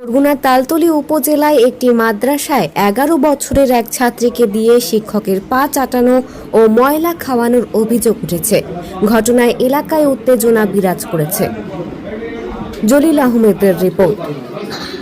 বরগুনার তালতলী উপজেলায় একটি মাদ্রাসায় এগারো বছরের এক ছাত্রীকে দিয়ে শিক্ষকের পা চাটানো ও ময়লা খাওয়ানোর অভিযোগ উঠেছে। ঘটনায় এলাকায় উত্তেজনা বিরাজ করেছে। জলিল আহমেদের রিপোর্ট।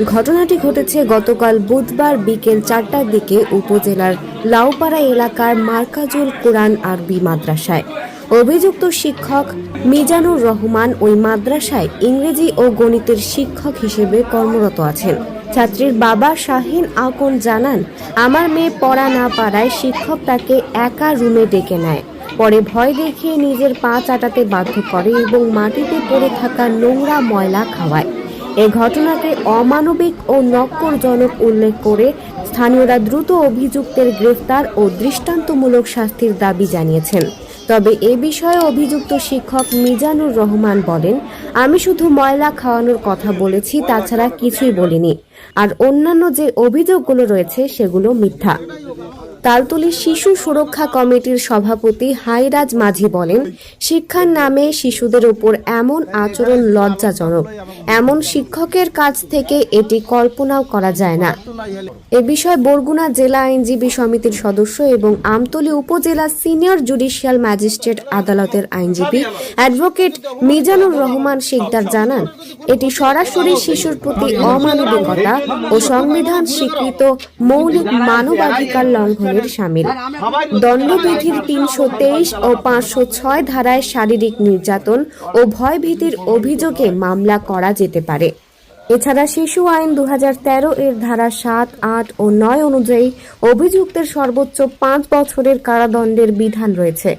ঘটনাটি ঘটেছে গতকাল বুধবার বিকেল চারটার দিকে উপজেলার লাউপাড়া এলাকার মার্কাজুল কোরআন আরবি মাদ্রাসায়। অভিযুক্ত শিক্ষক মিজানুর রহমান ওই মাদ্রাসায় ইংরেজি ও গণিতের শিক্ষক হিসেবে কর্মরত আছেন। ছাত্রীর বাবা শাহিন আকন জানান, আমার মেয়ে পড়া না পারায় শিক্ষক তাকে একা রুমে ডেকে নেয়। পরে ভয় দেখিয়ে নিজের পা চাটাতে বাধ্য করে এবং মাটিতে পড়ে থাকা নোংরা ময়লা খাওয়ায়। এ ঘটনাকে অমানবিক ও নক্করজনক উল্লেখ করে স্থানীয়রা দ্রুত অভিযুক্তের গ্রেফতার ও দৃষ্টান্তমূলক শাস্তির দাবি জানিয়েছেন। তবে এ বিষয়ে অভিযুক্ত শিক্ষক মিজানুর রহমান বলেন, আমি শুধু ময়লা খাওয়ানোর কথা বলেছি, তাছাড়া কিছুই বলিনি। আর অন্যান্য যে অভিযোগগুলো রয়েছে, সেগুলো মিথ্যা। তালতলী শিশু সুরক্ষা কমিটির সভাপতি হাইরাজ মাঝি বলেন, শিক্ষার নামে শিশুদের উপর এমন আচরণ লজ্জাজনক। এমন শিক্ষকের কাছ থেকে এটি কল্পনাও করা যায় না। এ বিষয়ে বরগুনা জেলা আইনজীবী সমিতির সদস্য এবং আমতলী উপজেলা সিনিয়র জুডিশিয়াল ম্যাজিস্ট্রেট আদালতের আইনজীবী অ্যাডভোকেট মিজানুর রহমান শিকদার জানান, এটি সরাসরি শিশুর প্রতি অমানবিকতা ও সংবিধান স্বীকৃত মৌলিক মানবাধিকার লঙ্ঘনের সামিল। দণ্ডবিধির তিনশো তেইশ ও পাঁচশো ছয় ধারায় শারীরিক নির্যাতন ও ভয়ভীতির অভিযোগে মামলা করা যেতে পারে। এছাড়া শিশু আইন দু এর ধারা সাত আট ও নয় অনুযায়ী অভিযুক্তের সর্বোচ্চ পাঁচ বছরের কারাদণ্ডের বিধান রয়েছে।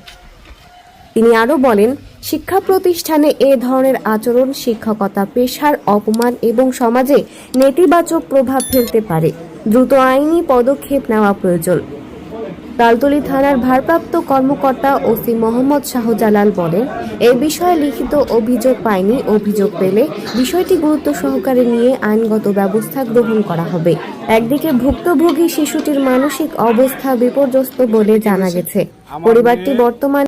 তিনি আরও বলেন শিক্ষা প্রতিষ্ঠানে এ ধরনের আচরণ শিক্ষকতা পেশার অপমান এবং সমাজে নেতিবাচক প্রভাব ফেলতে পারে। দ্রুত আইনি পদক্ষেপ নেওয়া প্রয়োজন। তালতলী থানার ভারপ্রাপ্ত কর্মকর্তা ওসি মোহাম্মদ শাহজালাল বলেন এ বিষয়ে লিখিত অভিযোগ পায়নি অভিযোগ পেলে বিষয়টি গুরুত্ব সহকারে নিয়ে আইনগত ব্যবস্থা গ্রহণ করা হবে। একদিকে ভুক্তভোগী শিশুটির মানসিক অবস্থা বিপর্যস্ত বলে জানা গেছে। পরিবারটি বর্তমানে